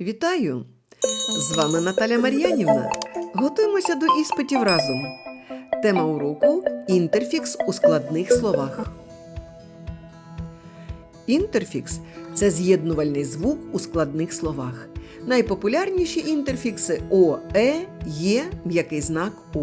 Вітаю! З вами Наталя Мар'янівна. Готуємося до іспитів разом. Тема уроку інтерфікс у складних словах. Інтерфікс це з'єднувальний звук у складних словах. Найпопулярніші інтерфікси О, Е, Є, м'який знак О.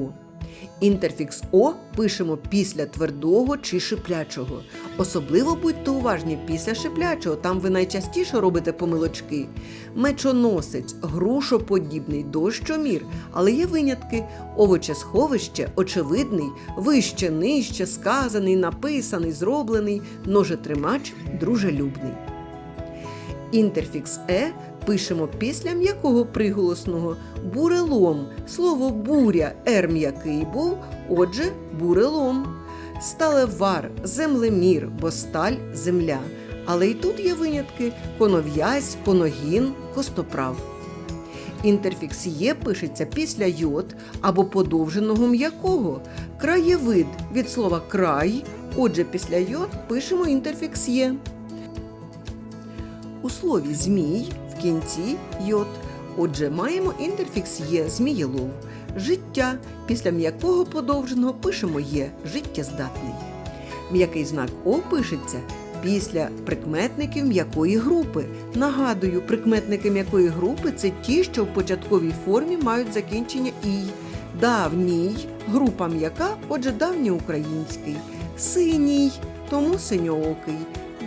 Інтерфікс О пишемо після твердого чи шиплячого. Особливо будьте уважні після шиплячого, там ви найчастіше робите помилочки. Мечоносець, грушоподібний, дощомір, але є винятки: овочесховище, очевидний, вище, нижче, сказаний, написаний, зроблений, ножетримач, дружелюбний. Інтерфікс Е пишемо після м'якого приголосного бурелом. Слово буря ер м'який був, отже, бурелом. Сталевар, землемір, бо сталь земля. Але й тут є винятки конов'язь, коногін, костоправ. Інтерфікс є пишеться після йод або подовженого м'якого. Краєвид від слова край. Отже, після йод пишемо інтерфікс є. У слові змій кінці йод. Отже, маємо інтерфікс є змієлов. Життя після м'якого подовженого пишемо є життєздатний. М'який знак О пишеться після прикметників м'якої групи. Нагадую, прикметники м'якої групи це ті, що в початковій формі мають закінчення ій. Давній група м'яка, отже, давньоукраїнський. Синій, тому синьоокий.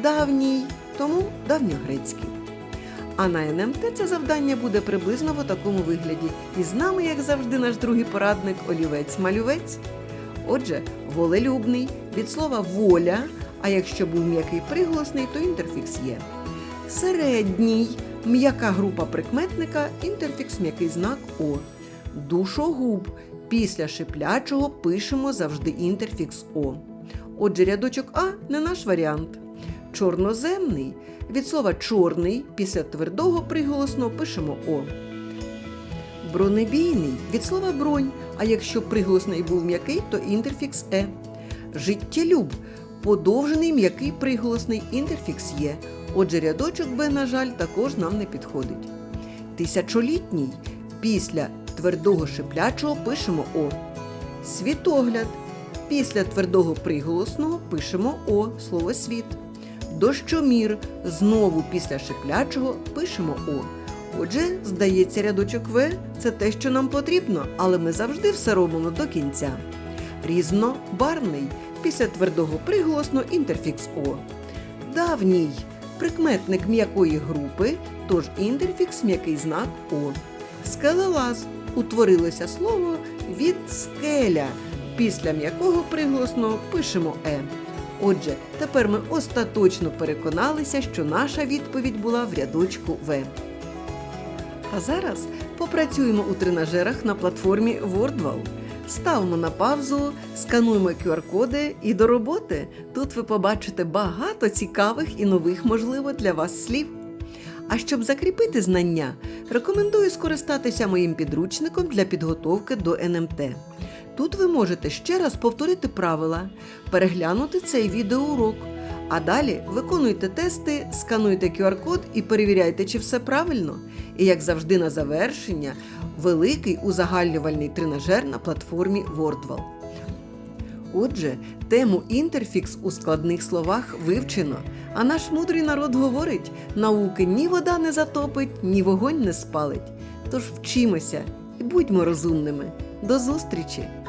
Давній, тому давньогрецький. А на НМТ це завдання буде приблизно в такому вигляді. І з нами, як завжди, наш другий порадник олівець-малювець. Отже, волелюбний від слова воля, а якщо був м'який приголосний, то інтерфікс є. Середній м'яка група прикметника, інтерфікс м'який знак О. Душогуб. Після шиплячого пишемо завжди інтерфікс О. Отже, рядочок А не наш варіант. Чорноземний від слова чорний після твердого приголосного пишемо О. Бронебійний від слова бронь, а якщо приголосний був м'який, то інтерфікс Е. Життєлюб подовжений м'який приголосний інтерфікс є. Отже, рядочок Б, на жаль, також нам не підходить. Тисячолітній після твердого шиплячого пишемо О. Світогляд після твердого приголосного пишемо О, слово світ. Дощомір знову після шиплячого пишемо О. Отже, здається, рядочок В це те, що нам потрібно, але ми завжди все робимо до кінця. Різнобарний після твердого приголосного інтерфікс О. Давній прикметник м'якої групи, тож інтерфікс м'який знак О. Скелелаз утворилося слово від скеля. Після м'якого приголосного пишемо Е. Отже, тепер ми остаточно переконалися, що наша відповідь була в рядочку В. А зараз попрацюємо у тренажерах на платформі WordWall. Ставимо на паузу, скануємо QR-коди і до роботи. Тут ви побачите багато цікавих і нових, можливо, для вас слів. А щоб закріпити знання, рекомендую скористатися моїм підручником для підготовки до НМТ. Тут ви можете ще раз повторити правила, переглянути цей відеоурок, а далі виконуйте тести, скануйте QR-код і перевіряйте, чи все правильно. І як завжди на завершення, великий узагальнювальний тренажер на платформі WordWall. Отже, тему інтерфікс у складних словах вивчено. А наш мудрий народ говорить: науки ні вода не затопить, ні вогонь не спалить. Тож вчимося і будьмо розумними. До зустрічі!